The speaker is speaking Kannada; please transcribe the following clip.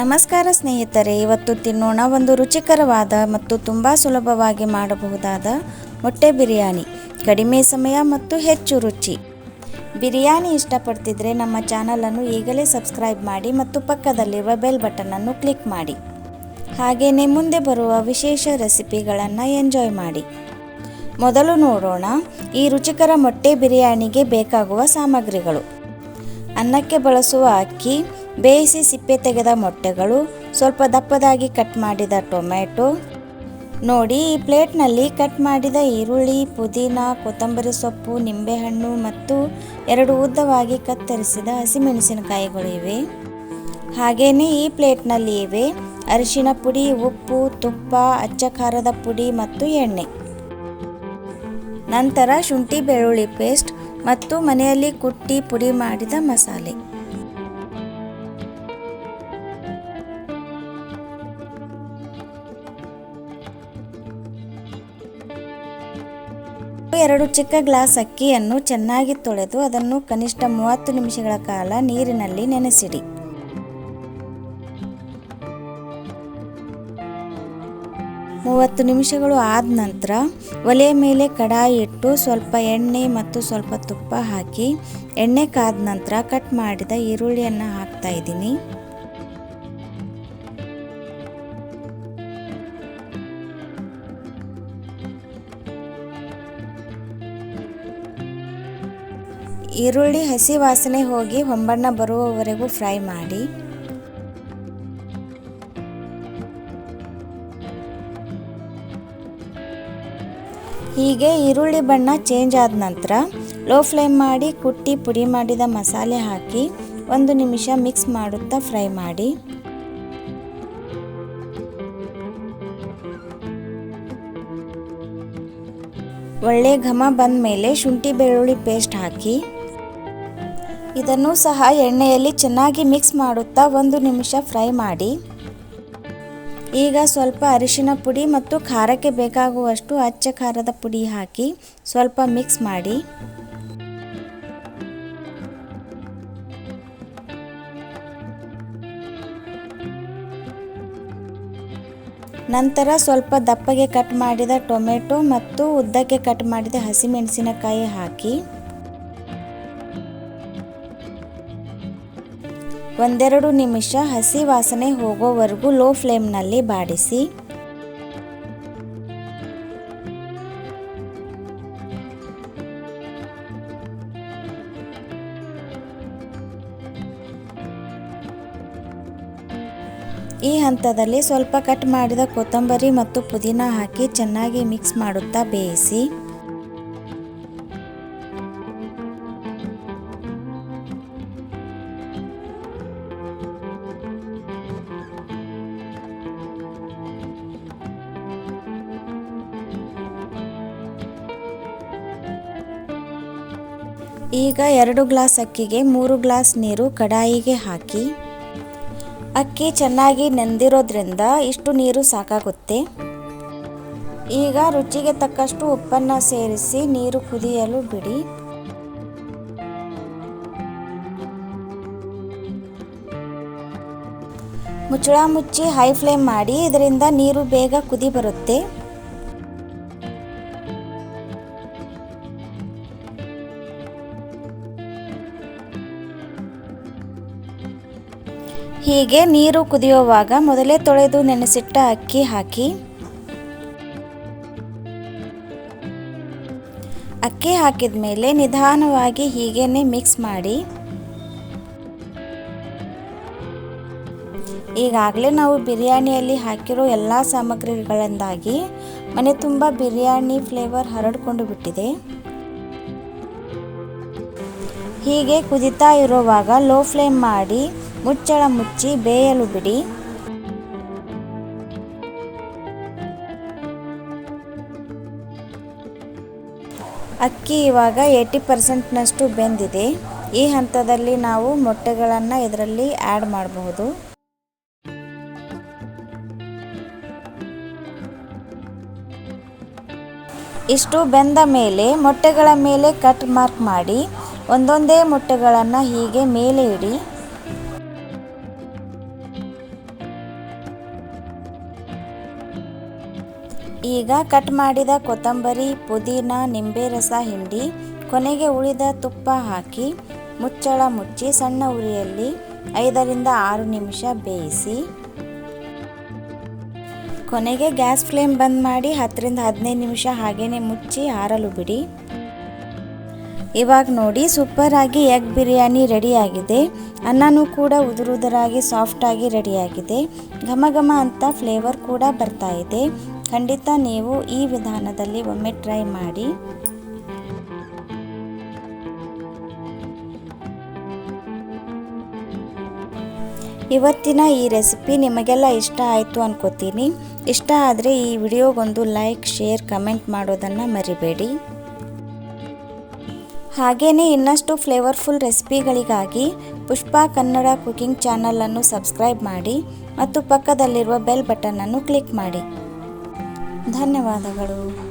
ನಮಸ್ಕಾರ ಸ್ನೇಹಿತರೆ, ಇವತ್ತು ತಿನ್ನೋಣ ಒಂದು ರುಚಿಕರವಾದ ಮತ್ತು ತುಂಬ ಸುಲಭವಾಗಿ ಮಾಡಬಹುದಾದ ಮೊಟ್ಟೆ ಬಿರಿಯಾನಿ. ಕಡಿಮೆ ಸಮಯ ಮತ್ತು ಹೆಚ್ಚು ರುಚಿ. ಬಿರಿಯಾನಿ ಇಷ್ಟಪಡ್ತಿದ್ರೆ ನಮ್ಮ ಚಾನಲನ್ನು ಈಗಲೇ ಸಬ್ಸ್ಕ್ರೈಬ್ ಮಾಡಿ ಮತ್ತು ಪಕ್ಕದಲ್ಲಿರುವ ಬೆಲ್ ಬಟನನ್ನು ಕ್ಲಿಕ್ ಮಾಡಿ. ಹಾಗೆಯೇ ಮುಂದೆ ಬರುವ ವಿಶೇಷ ರೆಸಿಪಿಗಳನ್ನು ಎಂಜಾಯ್ ಮಾಡಿ. ಮೊದಲು ನೋಡೋಣ, ಈ ರುಚಿಕರ ಮೊಟ್ಟೆ ಬಿರಿಯಾನಿಗೆ ಬೇಕಾಗುವ ಸಾಮಗ್ರಿಗಳು. ಅನ್ನಕ್ಕೆ ಬಳಸುವ ಅಕ್ಕಿ ಬೇಯಿಸಿ ಸಿಪ್ಪೆ ತೆಗೆದ ಮೊಟ್ಟೆಗಳು, ಸ್ವಲ್ಪ ದಪ್ಪದಾಗಿ ಕಟ್ ಮಾಡಿದ ಟೊಮ್ಯಾಟೊ. ನೋಡಿ, ಈ ಪ್ಲೇಟ್ನಲ್ಲಿ ಕಟ್ ಮಾಡಿದ ಈರುಳ್ಳಿ, ಪುದೀನ, ಕೊತ್ತಂಬರಿ ಸೊಪ್ಪು, ನಿಂಬೆಹಣ್ಣು ಮತ್ತು ಎರಡು ಉದ್ದವಾಗಿ ಕತ್ತರಿಸಿದ ಹಸಿಮೆಣಸಿನಕಾಯಿಗಳು ಇವೆ. ಹಾಗೆಯೇ ಈ ಪ್ಲೇಟ್ನಲ್ಲಿ ಇವೆ ಅರಿಶಿನ ಪುಡಿ, ಉಪ್ಪು, ತುಪ್ಪ, ಅಚ್ಚ ಖಾರದ ಪುಡಿ ಮತ್ತು ಎಣ್ಣೆ. ನಂತರ ಶುಂಠಿ ಬೆಳ್ಳುಳ್ಳಿ ಪೇಸ್ಟ್ ಮತ್ತು ಮನೆಯಲ್ಲಿ ಕುಟ್ಟಿ ಪುಡಿ ಮಾಡಿದ ಮಸಾಲೆ. ಎರಡು ಚಿಕ್ಕ ಗ್ಲಾಸ್ ಅಕ್ಕಿಯನ್ನು ಚೆನ್ನಾಗಿ ತೊಳೆದು ಅದನ್ನು ಕನಿಷ್ಠ ಮೂವತ್ತು ನಿಮಿಷಗಳ ಕಾಲ ನೀರಿನಲ್ಲಿ ನೆನೆಸಿಡಿ. ಮೂವತ್ತು ನಿಮಿಷಗಳು ಆದ ನಂತರ ಒಲೆಯ ಮೇಲೆ ಕಡಾಯಿ ಇಟ್ಟು ಸ್ವಲ್ಪ ಎಣ್ಣೆ ಮತ್ತು ಸ್ವಲ್ಪ ತುಪ್ಪ ಹಾಕಿ, ಎಣ್ಣೆ ಕಾದ ನಂತರ ಕಟ್ ಮಾಡಿದ ಈರುಳ್ಳಿಯನ್ನು ಹಾಕ್ತಾ ಇದ್ದೀನಿ. ಈರುಳ್ಳಿ, ಹಸಿ ವಾಸನೆ ಹೋಗಿ ಹೊಂಬಣ್ಣ ಬರುವವರೆಗೂ ಫ್ರೈ ಮಾಡಿ. ಹೀಗೆ ಈರುಳ್ಳಿ ಬಣ್ಣ ಚೇಂಜ್ ಆದ ನಂತರ ಲೋ ಫ್ಲೇಮ್ ಮಾಡಿ ಕುಟ್ಟಿ ಪುಡಿ ಮಾಡಿದ ಮಸಾಲೆ ಹಾಕಿ ಒಂದು ನಿಮಿಷ ಮಿಕ್ಸ್ ಮಾಡುತ್ತಾ ಫ್ರೈ ಮಾಡಿ. ಒಳ್ಳೆ ಘಮ ಬಂದ ಮೇಲೆ ಶುಂಠಿ ಬೆಳ್ಳುಳ್ಳಿ ಪೇಸ್ಟ್ ಹಾಕಿ ಇದನ್ನು ಸಹ ಎಣ್ಣೆಯಲ್ಲಿ ಚೆನ್ನಾಗಿ ಮಿಕ್ಸ್ ಮಾಡುತ್ತಾ ಒಂದು ನಿಮಿಷ ಫ್ರೈ ಮಾಡಿ. ಈಗ ಸ್ವಲ್ಪ ಅರಿಶಿನ ಪುಡಿ ಮತ್ತು ಖಾರಕ್ಕೆ ಬೇಕಾಗುವಷ್ಟು ಅಚ್ಚ ಖಾರದ ಪುಡಿ ಹಾಕಿ ಸ್ವಲ್ಪ ಮಿಕ್ಸ್ ಮಾಡಿ. ನಂತರ ಸ್ವಲ್ಪ ದಪ್ಪಗೆ ಕಟ್ ಮಾಡಿದ ಟೊಮೆಟೊ ಮತ್ತು ಉದ್ದಕ್ಕೆ ಕಟ್ ಮಾಡಿದ ಹಸಿಮೆಣಸಿನಕಾಯಿ ಹಾಕಿ. ಒಂದೆರಡು ನಿಮಿಷ ಹಸಿ ವಾಸನೆ ಹೋಗೋವರೆಗೂ ಲೋ ಫ್ಲೇಮ್ನಲ್ಲಿ ಬಾಡಿಸಿ. ಈ ಹಂತದಲ್ಲಿ ಸ್ವಲ್ಪ ಕಟ್ ಮಾಡಿದ ಕೊತ್ತಂಬರಿ ಮತ್ತು ಪುದೀನ ಹಾಕಿ ಚೆನ್ನಾಗಿ ಮಿಕ್ಸ್ ಮಾಡುತ್ತಾ ಬೇಯಿಸಿ. ಈಗ ಎರಡು ಗ್ಲಾಸ್ ಅಕ್ಕಿಗೆ ಮೂರು ಗ್ಲಾಸ್ ನೀರು ಕಡಾಯಿಗೆ ಹಾಕಿ. ಅಕ್ಕಿ ಚೆನ್ನಾಗಿ ನೆಂದಿರೋದ್ರಿಂದ ಇಷ್ಟು ನೀರು ಸಾಕಾಗುತ್ತೆ. ಈಗ ರುಚಿಗೆ ತಕ್ಕಷ್ಟು ಉಪ್ಪನ್ನು ಸೇರಿಸಿ ನೀರು ಕುದಿಯಲು ಬಿಡಿ. ಮುಚ್ಚಳ ಮುಚ್ಚಿ ಹೈ ಫ್ಲೇಮ್ ಮಾಡಿ, ಇದರಿಂದ ನೀರು ಬೇಗ ಕುದಿ ಬರುತ್ತೆ. ಹೀಗೆ ನೀರು ಕುದಿಯುವಾಗ ಮೊದಲೇ ತೊಳೆದು ನೆನೆಸಿಟ್ಟ ಅಕ್ಕಿ ಹಾಕಿ. ಅಕ್ಕಿ ಹಾಕಿದ ಮೇಲೆ ನಿಧಾನವಾಗಿ ಹೀಗೇನೆ ಮಿಕ್ಸ್ ಮಾಡಿ. ಈಗಾಗಲೇ ನಾವು ಬಿರಿಯಾನಿಯಲ್ಲಿ ಹಾಕಿರೋ ಎಲ್ಲ ಸಾಮಗ್ರಿಗಳಿಂದಾಗಿ ಮನೆ ತುಂಬ ಬಿರಿಯಾನಿ ಫ್ಲೇವರ್ ಹರಡಿಕೊಂಡು ಬಿಟ್ಟಿದೆ. ಹೀಗೆ ಕುದಿತಾ ಇರುವಾಗ ಲೋ ಫ್ಲೇಮ್ ಮಾಡಿ. ಮುಚ್ಚಳ ಮುಚ್ಚಿ ಬೇಯಲು ಬಿಡಿ. ಅಕ್ಕಿ ಇವಾಗ ಏಯ್ಟಿ ಪರ್ಸೆಂಟ್ನಷ್ಟು ಬೆಂದಿದೆ. ಈ ಹಂತದಲ್ಲಿ ನಾವು ಮೊಟ್ಟೆಗಳನ್ನು ಇದರಲ್ಲಿ ಆ್ಯಡ್ ಮಾಡಬಹುದು. ಇಷ್ಟು ಬೆಂದ ಮೇಲೆ ಮೊಟ್ಟೆಗಳ ಮೇಲೆ ಕಟ್ ಮಾರ್ಕ್ ಮಾಡಿ, ಒಂದೊಂದೇ ಮೊಟ್ಟೆಗಳನ್ನು ಹೀಗೆ ಮೇಲೆ ಇಡಿ. ಈಗ ಕಟ್ ಮಾಡಿದ ಕೊತ್ತಂಬರಿ, ಪುದೀನ ನಿಂಬೆ ರಸ ಹಿಂಡಿ, ಕೊನೆಗೆ ಉಳಿದ ತುಪ್ಪ ಹಾಕಿ ಮುಚ್ಚಳ ಮುಚ್ಚಿ ಸಣ್ಣ ಉರಿಯಲ್ಲಿ ಐದರಿಂದ ಆರು ನಿಮಿಷ ಬೇಯಿಸಿ ಕೊನೆಗೆ ಗ್ಯಾಸ್ ಫ್ಲೇಮ್ ಬಂದ್ ಮಾಡಿ ಹತ್ತರಿಂದ ಹದಿನೈದು ನಿಮಿಷ ಹಾಗೇನೆ ಮುಚ್ಚಿ ಆರಲು ಬಿಡಿ. ಇವಾಗ ನೋಡಿ ಸೂಪರ್ ಆಗಿ ಎಗ್ ಬಿರಿಯಾನಿ ರೆಡಿಯಾಗಿದೆ. ಅನ್ನನೂ ಕೂಡ ಉದುರುದುರಾಗಿ ಸಾಫ್ಟಾಗಿ ರೆಡಿಯಾಗಿದೆ. ಘಮ ಘಮ ಅಂತ ಫ್ಲೇವರ್ ಕೂಡ ಬರ್ತಾ ಇದೆ. ಖಂಡಿತ ನೀವು ಈ ವಿಧಾನದಲ್ಲಿ ಒಮ್ಮೆ ಟ್ರೈ ಮಾಡಿ. ಇವತ್ತಿನ ಈ ರೆಸಿಪಿ ನಿಮಗೆಲ್ಲ ಇಷ್ಟ ಆಯಿತು ಅನ್ಕೋತೀನಿ. ಇಷ್ಟ ಆದರೆ ಈ ವಿಡಿಯೋಗೊಂದು ಲೈಕ್ ಶೇರ್ ಕಮೆಂಟ್ ಮಾಡೋದನ್ನು ಮರಿಬೇಡಿ. ಹಾಗೆಯೇ ಇನ್ನಷ್ಟು ಫ್ಲೇವರ್ಫುಲ್ ರೆಸಿಪಿಗಳಿಗಾಗಿ ಪುಷ್ಪ ಕನ್ನಡ ಕುಕಿಂಗ್ ಚಾನಲನ್ನು ಸಬ್ಸ್ಕ್ರೈಬ್ ಮಾಡಿ ಮತ್ತು ಪಕ್ಕದಲ್ಲಿರುವ ಬೆಲ್ ಬಟನನ್ನು ಕ್ಲಿಕ್ ಮಾಡಿ. ಧನ್ಯವಾದಗಳು.